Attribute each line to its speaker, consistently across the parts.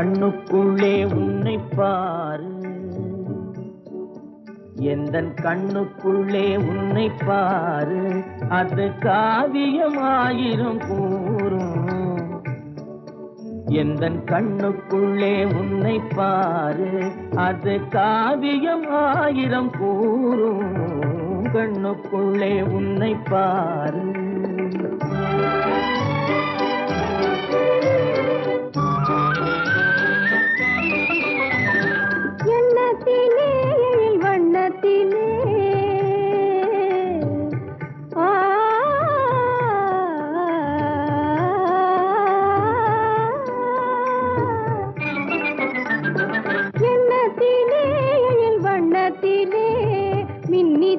Speaker 1: கண்ணுக்குள்ளே உன்னை பாரு. எந்த கண்ணுக்குள்ளே உன்னை பாரு. அது காவியமாயிரும் கூறும். எந்த கண்ணுக்குள்ளே உன்னை பாரு. அது காவியமாயிரம் கூறும். கண்ணுக்குள்ளே உன்னை பாரு.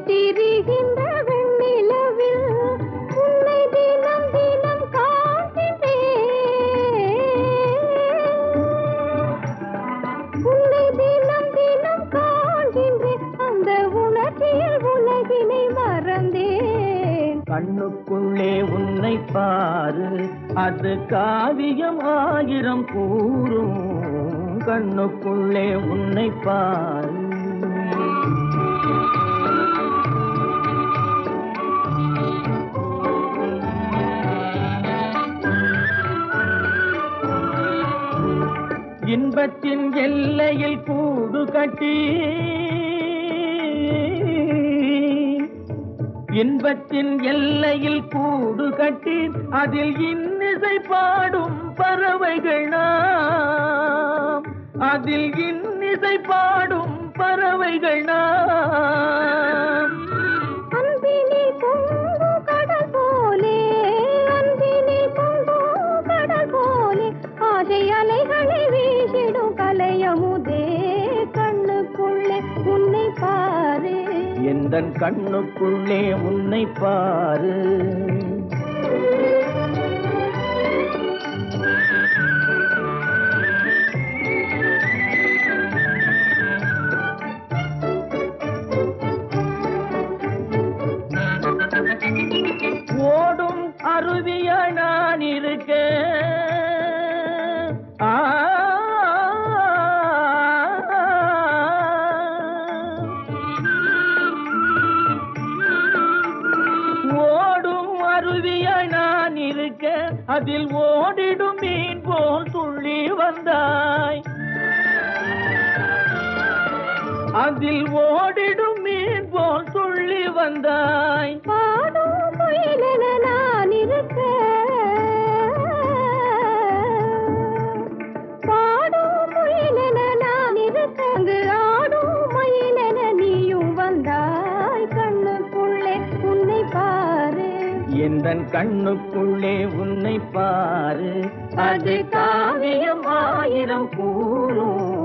Speaker 2: திரிகின்ற வெண்ணிலவில் உன்னை தினம் தினம் உன்னை தினம் தினம் காண்கின்றேன். அந்த உணர்ச்சியில் உலகினை மறந்தேன்.
Speaker 1: கண்ணுக்குள்ளே உன்னை பாரு அது காவியம் ஆயிரம் கூறும். கண்ணுக்குள்ளே உன்னை பாரு. இன்பத்தின் எல்லையில் கூடு கட்டி இன்பத்தின் எல்லையில் கூடு கட்டி அதில் இன்னிசை பாடும் பறவைகள் நாம். அதில் இன்னிசை பாடும் பறவைகள் நாம். எந்தன் கண்ணுக்குள்ளே உன்னை பாரு. அடிக்க அதில் ஓடிடும் மீன் போல் துள்ளி வந்தாய். அதில் ஓடிடும் மீன் போல் துள்ளி வந்தாய்.
Speaker 2: பாடும்
Speaker 1: எந்தன் கண்ணுக்குள்ளே உன்னை பாரு. அது காவியம் ஆயிரம் கூறும்.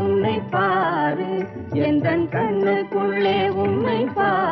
Speaker 1: உன்னை பாரு. எந்த கண்ணுக்குள்ளே உன்னை பாரு.